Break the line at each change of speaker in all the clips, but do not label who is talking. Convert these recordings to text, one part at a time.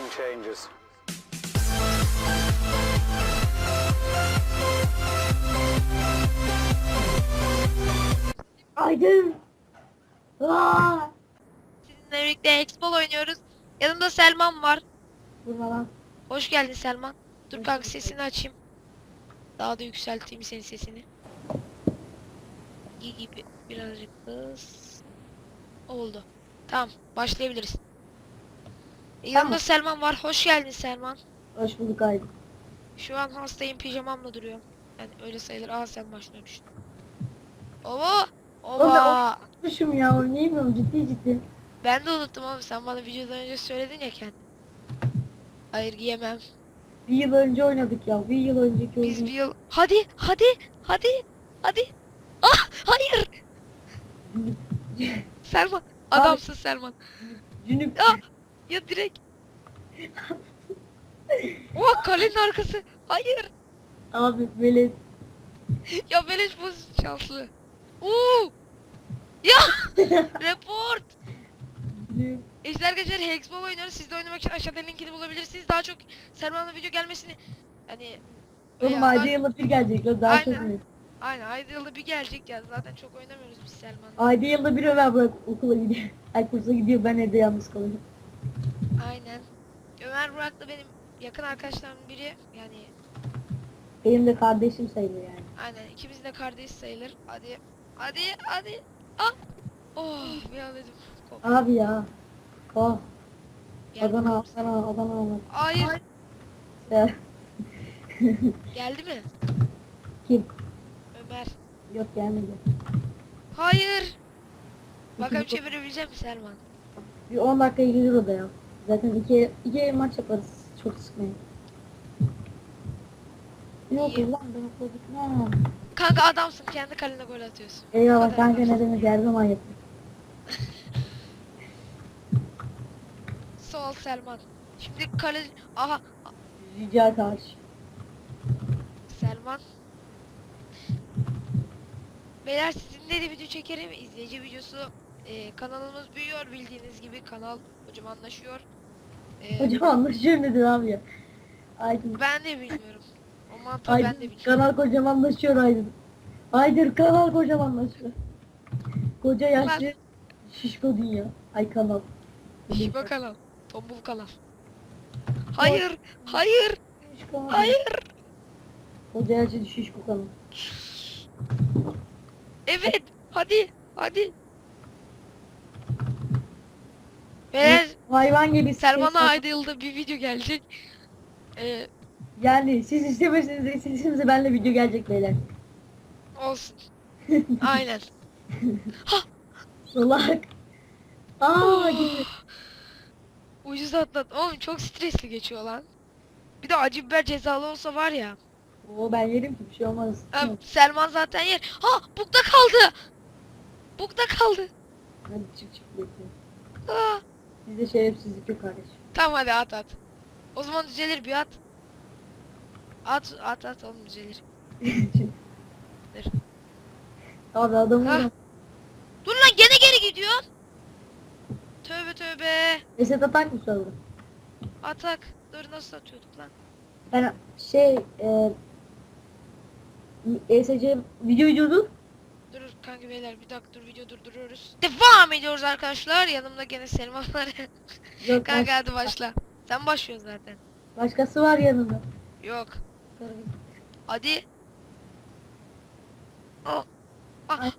nothing changes.
Aydın. Aa!
Sizinle birlikte Expo oynuyoruz. Yanımda Selman var.
Vurma lan.
Hoş geldin Selman. Dur kanka sesini açayım. Daha da yükselteyim senin sesini. İyi gibi birazcık kız. Oldu. Tamam başlayabiliriz. Yanımda
Tamam.
Selman var. Hoş geldin Selman.
Hoş bulduk Aydın.
Şu an hastayım pijamamla duruyorum. Yani öyle sayılır. Aa sen başlamıştın. Ova!
Orada
Ova!
Unutmuşum ya oynayamıyorum ciddi ciddi.
Ben de unuttum oğlum. Sen bana videodan önce söyledin ya kendin. Hayır giyemem.
Bir yıl önce oynadık ya. Bir yıl önceki
Biz
oyun.
bir yıl... Hadi, hadi, hadi, hadi. Ah, hayır. Selman, adamsın Selman.
Cünüp.
Ah, ya direkt. Oha kalenin arkası. Hayır.
Abi böyle
Ya beleş bu şanslı. Uuu. Ya report. İşte arkadaşlar Hexball oynuyoruz. Siz de oynamak için aşağıda linkini bulabilirsiniz. Daha çok Selman'la video gelmesini hani
Oğlum ayda yılda bir gelecek lan daha
Aynen.
çok mu?
Aynen ayda yılda bir gelecek ya. Zaten çok oynamıyoruz biz Selman'la.
Ayda yılda bir Ömer bırak okula gidiyor. Ay kursa gidiyor ben evde yalnız kalıyorum.
Aynen. Ömer Burak da benim yakın arkadaşlarımın biri. Yani
Benim de kardeşim sayılır yani.
aynen ikimiz de kardeş sayılır. Hadi. Hadi hadi. Ah. Oh bir an dedim. Kop.
Abi ya. Oh.
Gel
Adana. Adana Adana Adana.
Hayır.
Ya,
Geldi mi?
Kim?
Ömer.
Yok gelmedi.
Hayır. Bakalım çevirebilecek mi Selman?
Bir 10 dakika gelir o da ya. Zaten iki, iki maç yaparız. Çok sıkmayın. Yok
İyi.
lan ben okula gitmem.
Kanka adamsın kendi kalene gol atıyorsun.
Eyvallah kanka ne demek her zaman yapayım.
Sol Selman. Şimdi kale... Aha
Rica karşı.
Selman. Beyler sizinle de video çekerim. İzleyici videosu. Ee, kanalımız büyüyor bildiğiniz gibi. Kanal kocamanlaşıyor. Ee,
Hocam anlaşıyor nedir abi ya? Aydın.
Ben de bilmiyorum. O mantığı
Aydın
ben de bilmiyorum.
kanal kocamanlaşıyor Aydın. Aydın kanal kocamanlaşıyor. Koca yaşlı şişko dünya. Ay kanal.
Şiba kanal. Tombul kanal. Hayır. Hayır.
Şişko.
Hayır.
Koca yaşlı şişko kanal.
Evet. Hadi. Hadi. Beyler
Hayvan gibi
ayda yılda bir video gelecek. Ee,
Yani siz istemeseniz de isteseniz de benimle video gelecek beyler.
olsun. Aynen.
Salak. Aa gitti.
Ucuz atlat. Oğlum çok stresli geçiyor lan. Bir de acı biber cezalı olsa var ya.
Oo ben yerim ki bir şey olmaz.
Ha, Selman zaten yer. Ha bukta kaldı. Bukta kaldı.
Hadi çık çık bekle.
Ha.
Bizde şerefsizlik yok kardeş.
Tamam hadi at at. O zaman düzelir bir at. At at at oğlum düzelir. Dur.
Abi adam
Ha.
orada.
Dur lan gene geri gidiyor. Tövbe tövbe.
Reset atak mı sordu?
Atak. Dur nasıl atıyorduk lan?
Ben şey e, ESC videoyu durdur.
Kanka beyler bir dakika dur video durduruyoruz. Devam ediyoruz arkadaşlar. Yanımda gene Selman var.
Yok
kanka hadi başla. Sen başlıyorsun zaten.
başkası var yanında.
Yok. Hadi. Oh. Ah.
Ay.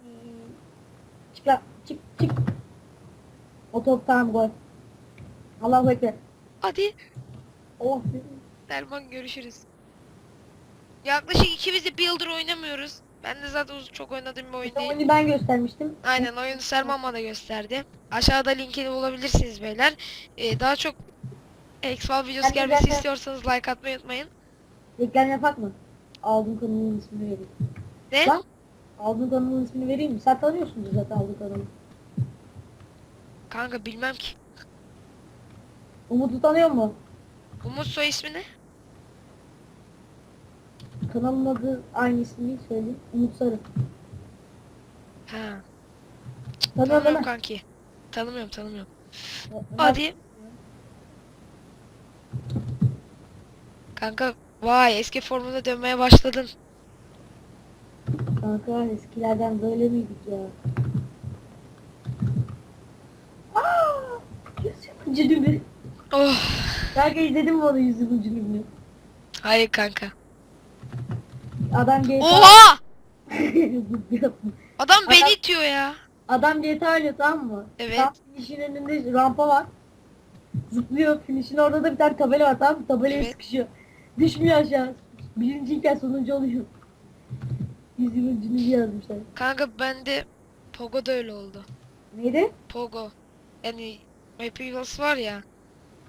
Çık lan çık çık. O top tamam gol. Allahu Ekber.
Hadi.
Oh.
Selman görüşürüz. Yaklaşık ikimiz de bir yıldır oynamıyoruz. Ben de zaten uz- çok oynadığım bir oyun değil.
Oyunu ben göstermiştim.
Aynen oyunu Selman bana gösterdi. Aşağıda linkini bulabilirsiniz beyler. Ee, daha çok Exfal videosu
Ben de
gelmesi
zaten-
istiyorsanız like atmayı unutmayın.
Reklam yapak mı? Aldın kanalının ismini vereyim.
Ne?
Lan. Aldın kanalının ismini vereyim mi? Sen tanıyorsunuz zaten Aldın kanalı.
Kanka bilmem ki.
Umut'u tanıyor mu?
Umut soy ismi ne?
Kanalın adı aynı ismini söyleyeyim. Umut Sarı.
Ha.
Tanıyor
Tanımıyorum
mu?
kanki. Tanımıyorum tanımıyorum. Hadi. Kanka vay eski formuna dönmeye başladın.
Kanka eskilerden böyle miydik ya? Aaa! Yüzüm ucunu
Oh.
Kanka izledin mi onu yüzüm ucunu
Hayır kanka.
Adam GTA...
Oha! Adam beni
Adam-
itiyor ya.
Adam GTA oynuyor tamam mı?
Evet.
Tam finish'in önünde rampa var. Zıplıyor. Finish'in orada da bir tane tabela var tamam mı? Tabelaya
Evet.
sıkışıyor. Düşmüyor aşağı. Birinciyken sonuncu oluyor. Yüzüm ucunu yazmışlar.
Kanka bende Pogo da öyle oldu.
Neydi?
Pogo. Yani Happy Wheels var ya.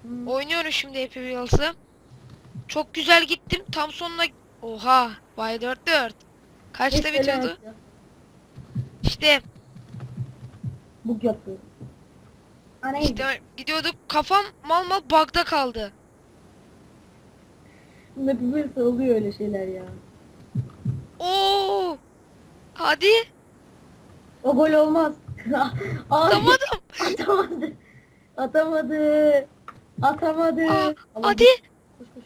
Hmm.
Oynuyorum şimdi Happy Wheels'ı. Çok güzel gittim. Tam sonuna... Oha! Vay 4 4. Kaçta bitiyordu? İşte
Bug yapıyor.
İşte gidiyorduk. Kafam mal mal bug'da kaldı.
Hepimiz oluyor öyle şeyler ya.
Oo! Hadi.
O gol olmaz. Abi,
Atamadım.
Atamadı. Atamadı. Atamadı.
Aa, hadi.
Koş koş.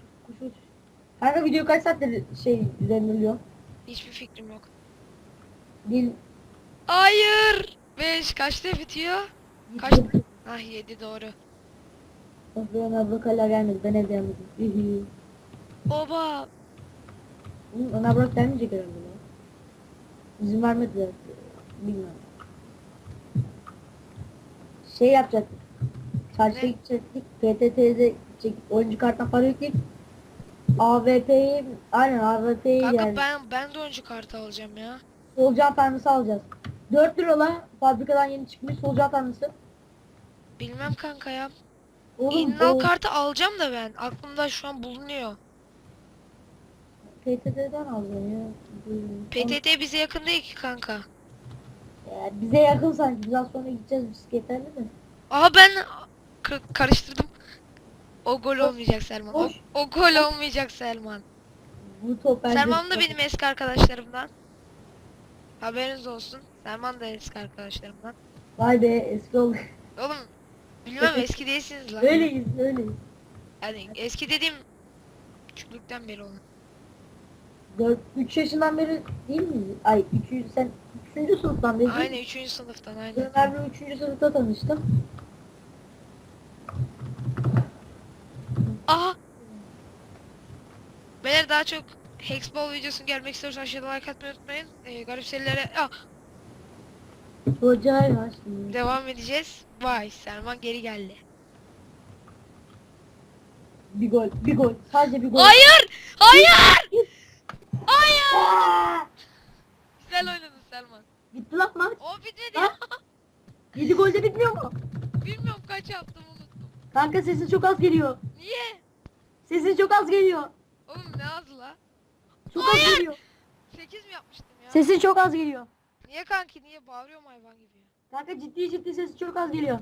Kanka video kaç saattir şey renderliyor?
Hiçbir fikrim yok.
Dil
Hayır. 5 kaçta bitiyor? Kaç? Ah 7 doğru.
Sofyan abla hala gelmedi. Ben evde yalnızım. Oğlum, Ona bırak gelmeyecek herhalde ya. İzin vermediler. Bilmiyorum. Şey yapacaktık. Çarşıya gidecektik. PTT'de çekip oyuncu kartına para yükleyip AVP'yi aynen AVP'yi
Kanka
yani
ben ben de oyuncu kartı alacağım ya.
solucan tanrısı alacağız. 4 lira fabrikadan yeni çıkmış solucan tanrısı.
Bilmem kanka ya.
Oğlum
İnnal
o
kartı alacağım da ben. Aklımda şu an bulunuyor.
PTT'den alacağım ya.
PTT bize yakın değil ki kanka.
Ya bize yakın sanki. Biraz sonra gideceğiz bisikletlerle de.
Aha ben karıştırdım. O gol olmayacak Selman. O, o gol olmayacak Selman.
Bu top bence...
Selman da benim eski arkadaşlarımdan. Haberiniz olsun. Selman da eski arkadaşlarımdan.
Vay be eski oldu.
Oğlum bilmem eski değilsiniz lan.
öyleyiz öyleyiz.
Yani eski dediğim küçüklükten beri olan.
4 3 yaşından beri değil mi? Ay 3 sen 3. sınıftan beri.
Aynen 3. sınıftan aynen.
Ömer'le 3. sınıfta tanıştım.
Aha! Beyler daha çok Hexball videosunu gelmek istiyorsanız aşağıda like atmayı unutmayın. Ee, garip serilere ah,
şimdi.
devam edeceğiz. Vay Selman geri geldi.
Bir gol, bir gol. Sadece bir gol.
Hayır! Hayır! Hayır! Güzel oynadın Selman.
Gitti lan maç.
O bitmedi
Ha?
ya.
7 golde bitmiyor mu?
Bilmiyorum kaç yaptım.
Kanka sesin çok az geliyor.
Niye?
Sesin çok az geliyor.
Oğlum ne az la?
Çok
Hayır.
az geliyor.
8 mi yapmıştım ya?
Sesin çok az geliyor.
Niye kanki niye bağırıyorum hayvan gibi ya?
Kanka ciddi ciddi sesi çok az geliyor.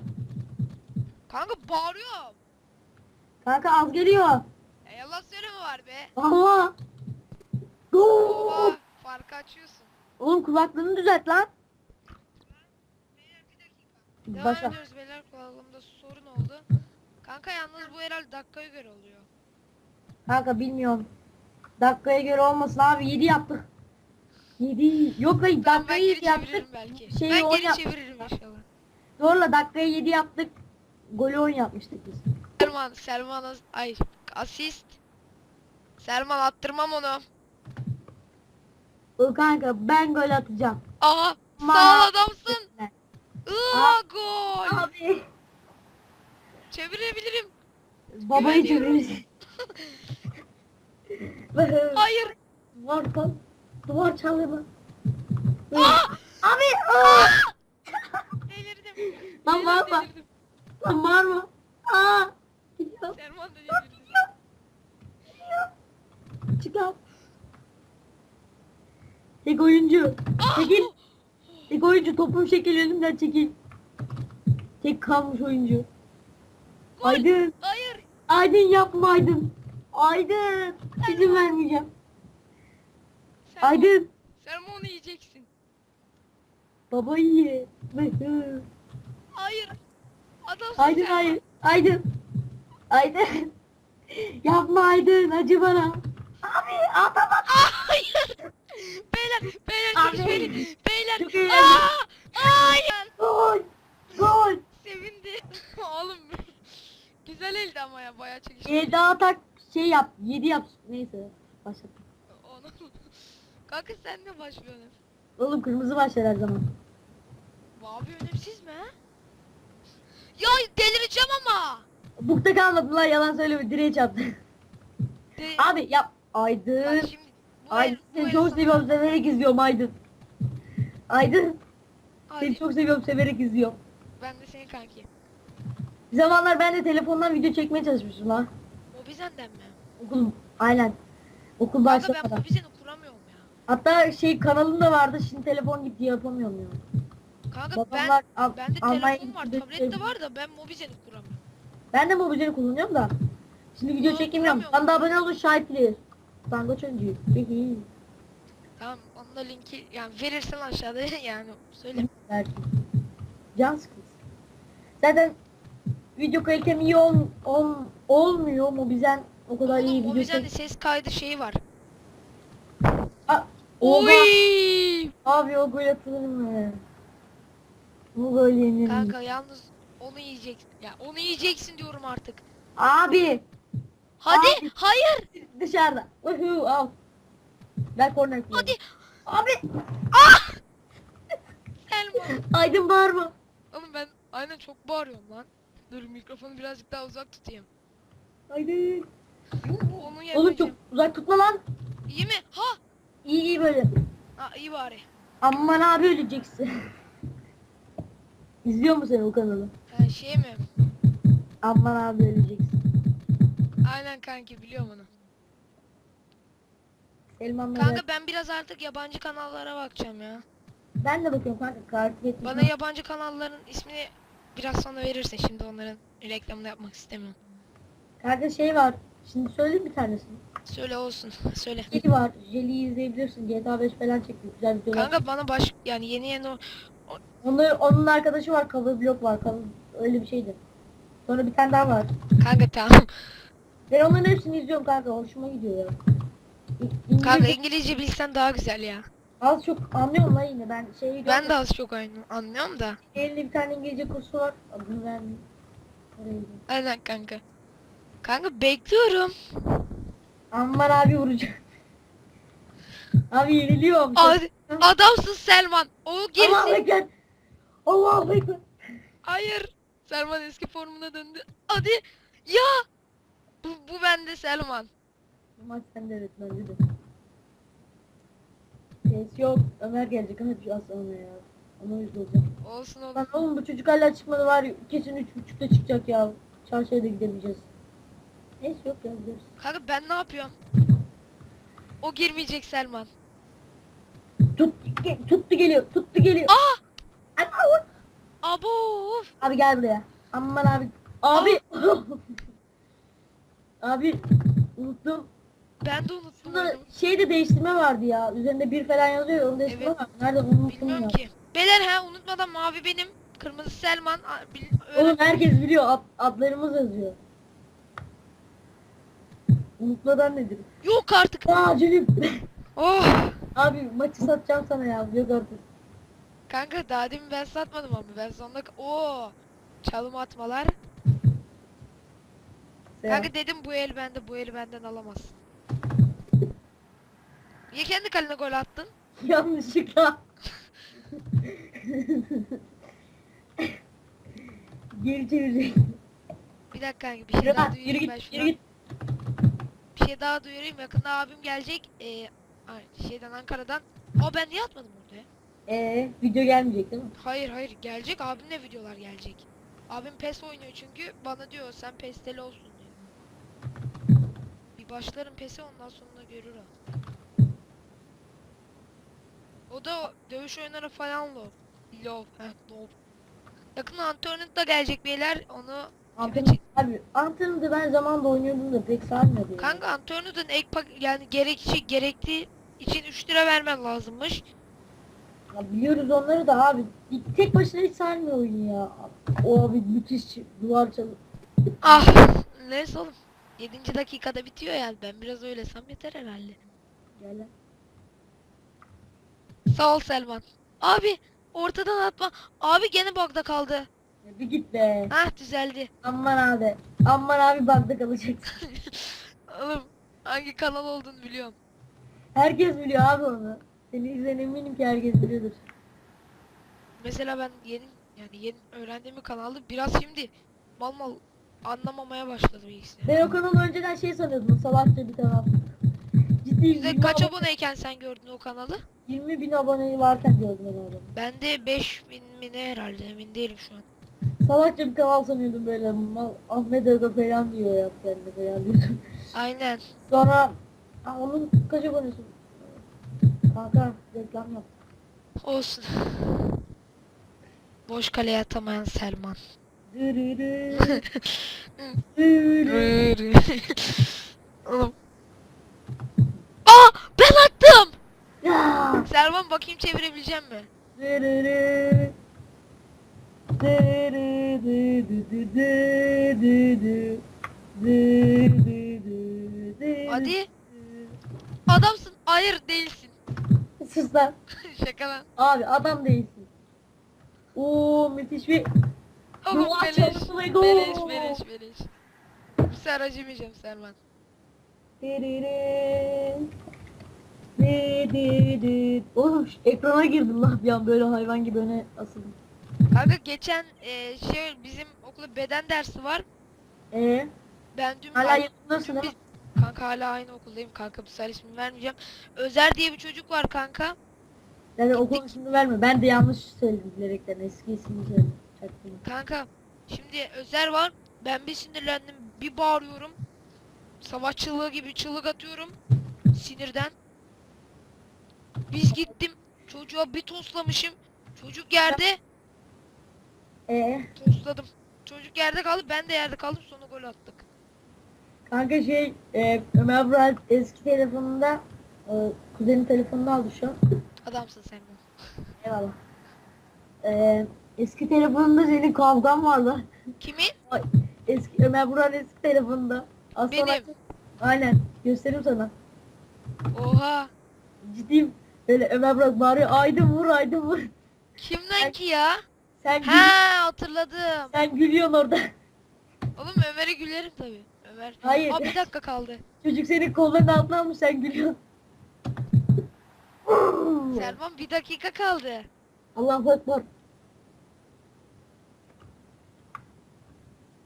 Kanka bağırıyorum.
Kanka az geliyor.
E yalan söyleme var be.
Allah.
Oha farkı açıyorsun.
Oğlum kulaklığını düzelt lan.
Beyler bir dakika. Devam
Başla.
ediyoruz beyler kulaklığımda sorun oldu. Yalnız bu herhalde dakikaya göre oluyor.
Kanka bilmiyorum. Dakikaya göre olmasın abi 7 yaptık. 7 yok hayır
Ben, ben
dakikayı
geri
7 yaptık.
çeviririm belki.
Şeyi
ben
on
geri
yap-
çeviririm inşallah.
Zorla dakikaya 7 yaptık. Golü 10 yapmıştık biz.
Selman, Selman as- ay asist. Selman attırmam onu.
O kanka ben gol atacağım.
Aha
Ma-
sağ ol adamsın. Iıaa gol.
Abi.
Çevirebilirim.
Babayı çeviririz.
Hayır.
Duvar kal. Duvar çalıyor. Abi. Aa!
Delirdim.
Lan
Beyler
bağırma.
delirdim.
Lan bağırma. Aa. Gidiyor.
Da delirdi.
Al. Tek oyuncu. Çekil. Tek oyuncu topun şekil önümden çekil. Tek kalmış oyuncu.
Gol.
Aydın.
Hayır.
Aydın yapma Aydın. Aydın. İzin vermeyeceğim.
Selman,
Aydın.
Selman onu yiyeceksin.
Babayı ye.
Hayır. Adamsın
Aydın hayır. Aydın. Aydın. Yapma Aydın acı bana. Abi atama.
Hayır. Beyler, beyler
Abi.
beni. Beyler.
Çok.
Aa! Hayır.
Gol. Gol.
Sevindi. Oğlum. Güzel eldi ama ya bayağı çekişti.
Ee, daha tak şey yap. 7 yap. Neyse. Başlat.
Onu. Kanka sen ne başlıyorsun?
Oğlum kırmızı başlar her zaman.
Bu abi önemsiz mi ha? Ya delireceğim ama.
Bukta kalmadı lan yalan söyleme direğe çarptı.
De-
Abi yap. Aydın.
Bak şimdi. Bu
Aydın
bu
seni
el
çok
sana-
seviyorum severek izliyorum Aydın. Aydın seni çok seviyorum severek izliyorum.
Ben de senin kanki.
Bir zamanlar ben de telefondan video çekmeye çalışmıştım lan.
Mobizen'den mi?
Okul aynen. Okul
Kanka ben
başlamadan.
Mobizen'i kuramıyorum ya.
Hatta şey kanalım da vardı şimdi telefon gitti yapamıyorum ya.
Kanka
Babamlar
ben
al,
bende
Almanya'ya
telefon var,
gitti,
tablet
şey-
de var da ben Mobizen'i kuramıyorum.
Ben de mobilini kullanıyorum da. Şimdi video
Aa,
çekemiyorum.
kuramıyorum.
Bana da abone olun şahit bilir. Tango çocuğu. Hihi.
Tamam onun da linki yani verirsen aşağıda yani söyle.
Belki. Can sıkıntısı. Zaten video kalitem iyi ol, ol, olmuyor mu bizden o kadar iyi
Oğlum
video
Mobizen'de
çek.
ses kaydı şeyi var.
Oha!
Oy!
Abi o gol atılır mı? Bu gol yenir?
Kanka yalnız onu yiyeceksin. Ya onu yiyeceksin diyorum artık.
Abi
Hadi
Abi.
hayır.
dışarıda. Uhu al. Ver korner.
Hadi.
Abi
Selma.
Aydın bağırma.
Oğlum ben aynen çok bağırıyorum lan. Dur mikrofonu birazcık daha uzak tutayım.
Aydın.
Onu
Oğlum çok uzak tutma lan.
İyi mi? Ha.
İyi iyi böyle.
Ha iyi bari.
Aman abi öleceksin. İzliyor mu sen o kanalı?
Ha, şey mi?
Aman abi öleceksin.
Aynen kanki biliyorum onu.
Selman
Kanka ben biraz artık yabancı kanallara bakacağım ya.
Ben de bakıyorum kanka. Kartı.
Bana yabancı kanalların ismini biraz sonra verirse şimdi onların reklamını yapmak istemiyorum.
Kanka şey var. Şimdi söyleyeyim bir tanesini.
Söyle olsun. Söyle.
Jeli var. Jeli'yi izleyebilirsin. GTA 5 falan çekiyor. Güzel videolar.
Kanka bana baş yani yeni yeni o
Onun, onun arkadaşı var. Cover Block var. Cover, öyle bir şeydi. Sonra bir tane daha var.
kanka tamam.
Ben onların hepsini izliyorum kanka. Hoşuma gidiyor ya. İ- İngilizce
Kanka İngilizce bilsen daha güzel ya.
Az çok anlıyorum lan yine. Ben şeyi
Ben de az çok aynı anlıyorum da.
Elinde bir tane İngilizce kursu var. Adını vermeyeyim.
Aynen kanka. Kanka bekliyorum.
Ammar abi vuracak. Abi yeniliyorum.
Hadi. Adamsın Selman. O.
Ekber. Allahu Ekber.
Hayır. Selman eski formuna döndü. Hadi. Ya. Bu, bu bende Selman.
Bu maç sende evet bence de. Ses yok. Ömer gelecek ama az sonra ya. Ona yüz olacağım.
Olsun oğlum.
Lan oğlum bu çocuk hala çıkmadı var ya, kesin üç buçukta çıkacak ya. Çarşıya da gidemeyeceğiz. Neyse yok ya gideriz.
Kanka ben ne yapıyorum? O girmeyecek Selman.
Tut, ge- tuttu geliyor, tuttu geliyor.
Aa!
Ay, ay, ay.
Abo. of.
Abi gel buraya. Aman abi. Abi. abi unuttum.
Ben de unuttum
Bunda şey de değiştirme vardı ya. Üzerinde bir falan yazıyor ya onu değiştirme
Evet.
var. Nerede unuttum
Bilmiyorum
ya.
ki. Beyler ha unutmadan mavi benim. Kırmızı Selman.
Oğlum herkes biliyor. Ad, adlarımız yazıyor. Unutmadan nedir?
Yok artık.
Aa Cülüm.
Oh.
abi maçı satacağım sana ya. Yok artık.
Kanka daha demin ben satmadım ama ben sonunda... Oo. Çalım atmalar. Kanka dedim bu el bende bu eli benden alamazsın. Niye kendi kalene gol attın?
Yanlışlıkla. Geri çevirecek.
Bir dakika kanka bir şey
Yürü
daha
lan, yürü
duyurayım ben
git,
şuna.
yürü git.
Bir şey daha duyurayım yakında abim gelecek. Ee, ay, şeyden Ankara'dan. Aa ben niye atmadım orada ya?
Ee, video gelmeyecek değil mi?
Hayır hayır gelecek abimle videolar gelecek. Abim PES oynuyor çünkü bana diyor sen PES'teli olsun diyor. Bir başlarım PES'e ondan sonra görür o. O da dövüş oyunları falan love. Love. Heh, love. Yakın Antoinette da gelecek beyler onu
Antrenör, abi Antrenör'de ben zamanında oynuyordum da pek ya.
Kanka Antonio'dan ek pak yani gerekçi gerektiği için 3 lira vermen lazımmış.
Ya biliyoruz onları da abi. Tek başına hiç sarmıyor oyunu ya. O abi müthiş duvar çalı.
Ah neyse oğlum. 7. dakikada bitiyor ya. Ben biraz öylesem yeter herhalde.
Gel lan.
Sağ ol Selman. Abi ortadan atma. Abi gene bug'da kaldı.
Ya bir git be.
Hah düzeldi.
Aman abi. Aman abi bakta kalacaksın.
Oğlum hangi kanal olduğunu biliyorum.
Herkes biliyor abi onu. Seni izleyen eminim ki herkes biliyordur.
Mesela ben yeni yani yeni öğrendiğim bir kanaldı. Biraz şimdi mal mal anlamamaya başladı bilgisayar.
Ben o kanalı önceden şey sanıyordum. Salakça bir kanal. Ciddi 20
kaç
abone-
aboneyken sen gördün o kanalı?
20 bin abone varken gördüm ben onu.
Ben de 5000 mi ne herhalde emin değilim şu an.
Salakça bir kanal sanıyordum böyle. Mal, Ahmet Aga falan diyor ya kendine falan diyordum.
Aynen.
Sonra Aa, onun kaç abonesi? Kanka reklam yap.
Olsun. Boş kaleye atamayan Selman.
Dırırı. Dırırı.
Oğlum. Aa ben attım.
Ya.
Selman bakayım çevirebileceğim mi? Hadi. Adamsın. Hayır değilsin.
Sus lan.
Şaka lan.
Abi adam değilsin. Oo müthiş bir
Oğlum
Yuva
beleş.
çalışmaydı.
Beleş beleş beleş. Bu sefer acımayacağım
Dı. Oğlum şu ekrana girdim lan bir an böyle hayvan gibi öne asıldım.
Kanka geçen e, şey bizim okulda beden dersi var.
Ee,
Ben dün
hala yanındasın ha?
biz- Kanka hala aynı okuldayım kanka bu sefer ismini vermeyeceğim. Özer diye bir çocuk var kanka.
Yani okul ismini verme. Ben de yanlış söyledim bilerekten. Eski ismini söyledim.
Kanka şimdi Özer var. Ben bir sinirlendim. Bir bağırıyorum. Savaş çığlığı gibi çığlık atıyorum. Sinirden. Biz gittim. Çocuğa bir toslamışım. Çocuk yerde.
Ee,
Tosladım. Çocuk yerde kaldı. Ben de yerde kaldım. Sonra gol attık.
kanka şey e, Ömer Burak eski telefonunda e, kuzenin telefonunu aldı şu an.
Adamsın sen de.
Eyvallah. E, eski telefonunda senin kavgan var lan.
Kimin?
Ay, Eski Ömer Burak'ın eski telefonunda. Aslan
Benim.
Aynen. Göstereyim sana.
Oha.
Ciddiyim. Böyle Ömer Burak bağırıyor. Aydın vur aydın vur.
Kimden ki ya?
Sen, gül,
Ha hatırladım.
sen gülüyorsun orada.
Oğlum Ömer'e gülerim tabi. Ömer.
Hayır.
Aa, bir dakika kaldı.
Çocuk senin kollarının altına almış sen gülüyorsun.
Selman bir dakika kaldı.
Allahu Ekber.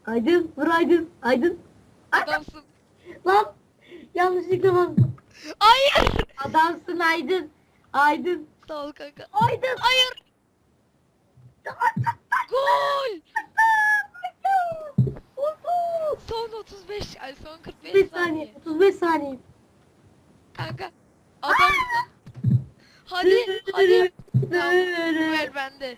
Aydın, vur Aydın, Aydın.
Adamsın.
Lan, yanlışlıkla bastım.
Hayır.
Adamsın Aydın. Aydın.
Sağ ol kanka.
Aydın.
Hayır. Gol. Son 35 ay son 45
35
saniye.
saniye, 35 saniye.
Kanka. Adamsın. Hadi hadi. El bende.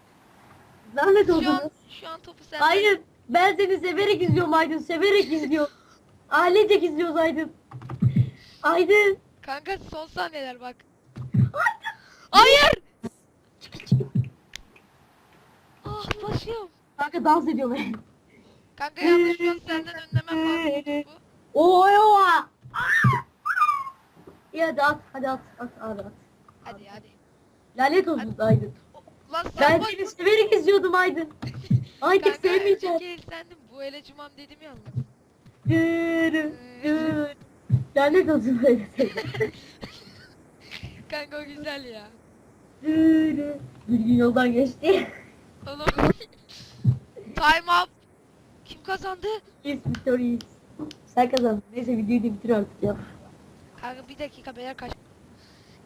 Lanet
Şu
olsun.
an şu an topu sende.
Hayır, ben seni severek izliyorum Aydın, severek izliyorum. Ailecek izliyoruz Aydın. Aydın.
Kanka son saniyeler bak. Hayır. Ah başım.
Kanka dans ediyorum ben.
Kanka şu an senden önlemem lazım.
Oy oy. İyi hadi at, hadi at, at abi at.
Hadi hadi.
Lanet olsun Aydın.
Lan sen
Ben seni severek izliyordum Aydın. Artık
Kanka
sevmeyeceğim.
önceki el sendim. Bu ele cumam dedim yalnız.
Dırı. Lanet olsun sevdim.
Kanka o güzel ya.
Dırı. Bir gün yoldan geçti.
Oğlum. Time up. Kim kazandı?
Yes, victories. Sen kazandın. Neyse videoyu da bitir artık ya.
Kanka bir dakika beyler kaç.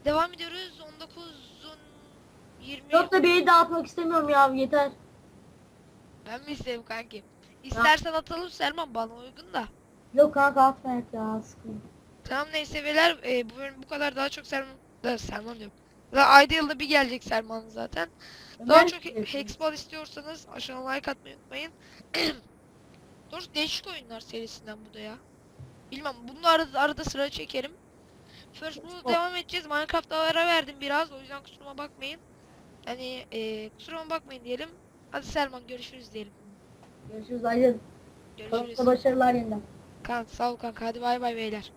Devam ediyoruz. 19'un 20.
Yok da beni dağıtmak istemiyorum ya yeter.
Ben mi isteyeyim kanki? İstersen atalım Selman bana uygun da.
Yok kanka atma ya sıkıntı.
Tamam neyse beyler e, bu bölüm bu kadar daha çok Selman da Selman diyorum. Ve ayda yılda bir gelecek Selman zaten. Daha çok Hexball istiyorsanız aşağıya like atmayı unutmayın. Doğrusu değişik oyunlar serisinden bu da ya. Bilmem bunu arada, arada sıra çekerim. First
Hexball.
devam edeceğiz. Minecraft'a ara verdim biraz o yüzden kusuruma bakmayın. Yani e, kusuruma bakmayın diyelim. Hadi Selman görüşürüz diyelim.
Görüşürüz Aydın.
Görüşürüz.
Başarılar yeniden.
Kanka sağ ol kanka hadi bay bay beyler.